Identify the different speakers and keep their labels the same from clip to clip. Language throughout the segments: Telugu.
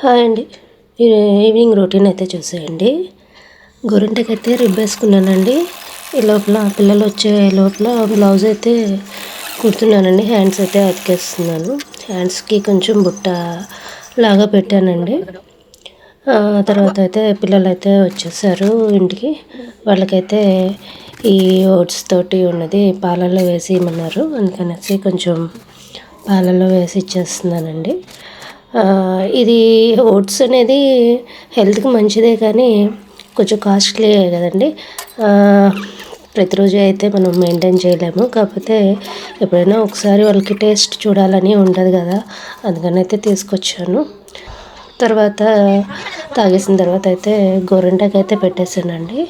Speaker 1: హాయ్ అండి. ఈ ఈవినింగ్ రొటీన్ అయితే చూసేయండి. గొరింటకైతే రిబ్ రిబ్బేసుకున్నానండి ఈ లోపల పిల్లలు వచ్చే లోపల బ్లౌజ్ అయితే కుడుతున్నానండి. హ్యాండ్స్ అయితే అతికేస్తున్నాను. హ్యాండ్స్కి కొంచెం బుట్ట లాగా పెట్టానండి. తర్వాత అయితే పిల్లలు అయితే వచ్చేసారు ఇంటికి. వాళ్ళకైతే ఈ ఓట్స్ తోటి ఉన్నది పాలల్లో వేసి ఇమ్మన్నారు. అందుకనేసి కొంచెం పాలల్లో వేసి ఇచ్చేస్తున్నానండి. ఇది ఓట్స్ అనేది హెల్త్కి మంచిదే కానీ కొంచెం కాస్ట్లీ కదండి. ప్రతిరోజు అయితే మనం మెయింటైన్ చేయలేము. కాకపోతే ఎప్పుడైనా ఒకసారి వాళ్ళకి టేస్ట్ చూడాలని ఉంటుంది కదా. అందుకని అయితే తీసుకొచ్చాను. తర్వాత తాగేసిన తర్వాత అయితే గోరింటాకి అయితే పెట్టేసానండి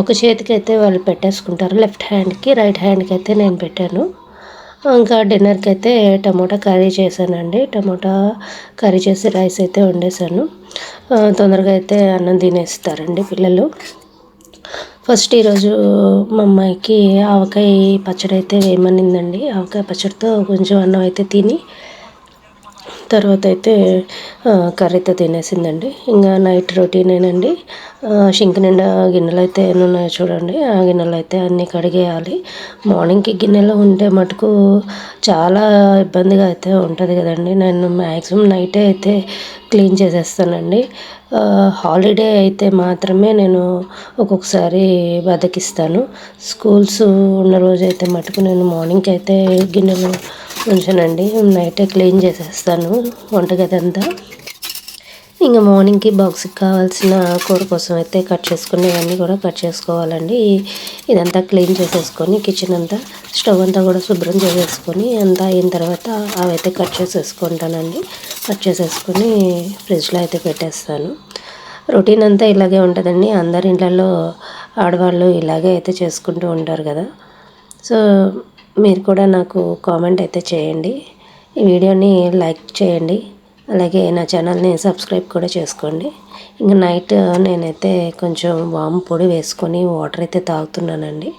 Speaker 1: ఒక చేతికి అయితే వాళ్ళు పెట్టేసుకుంటారు. లెఫ్ట్ హ్యాండ్కి రైట్ హ్యాండ్కి అయితే నేను పెట్టాను. ఇంకా డిన్నర్కి అయితే టమోటా కర్రీ చేశానండి. టమోటా కర్రీ చేసి రైస్ అయితే వండేసాను తొందరగా అయితే అన్నం తినేస్తారండి పిల్లలు. ఫస్ట్ ఈరోజు మా అమ్మాయికి ఆవకాయ పచ్చడి అయితే వేయమనిందండి. ఆవకాయ పచ్చడితో కొంచెం అన్నం అయితే తిని తర్వాత అయితే కర్రీతో తినేసిందండి. ఇంకా నైట్ రొటీనేనండి షింక్ నిండా గిన్నెలు అయితే ఉన్నాయి ఉన్నాయో చూడండి. ఆ గిన్నెలు అయితే అన్నీ కడిగేయాలి. మార్నింగ్కి గిన్నెలు ఉంటే మటుకు చాలా ఇబ్బందిగా అయితే ఉంటుంది కదండి. నేను మ్యాక్సిమం నైటే అయితే క్లీన్ చేసేస్తానండి. హాలిడే అయితే మాత్రమే నేను ఒక్కొక్కసారి బతికిస్తాను స్కూల్స్ ఉన్న రోజు అయితే మటుకు నేను మార్నింగ్కి అయితే గిన్నెలు ఉంచానండి. నైటే క్లీన్ చేసేస్తాను వంటగది అంతా ఇంకా మార్నింగ్కి బాక్స్కి కావాల్సిన కూర కోసం అయితే కట్ చేసుకునేవన్నీ కూడా కట్ చేసుకోవాలండి. ఇదంతా క్లీన్ చేసేసుకొని కిచెన్ అంతా స్టవ్ అంతా కూడా శుభ్రం చేసేసుకొని అంతా అయిన తర్వాత అవైతే కట్ చేసేసుకుంటానండి. కట్ చేసేసుకొని ఫ్రిడ్జ్లో అయితే పెట్టేస్తాను. రొటీన్ అంతా ఇలాగే ఉంటుందండి. అందరి ఇళ్ళల్లో ఆడవాళ్ళు ఇలాగే అయితే చేసుకుంటూ ఉంటారు కదా. సో మీరు కూడా నాకు కామెంట్ అయితే చేయండి. ఈ వీడియోని లైక్ చేయండి. అలాగే నా ఛానల్ని సబ్స్క్రైబ్ కూడా చేసుకోండి. ఇంకా నైట్ నేనైతే కొంచెం వాము పొడి వేసుకొని వాటర్ అయితే తాగుతున్నానండి.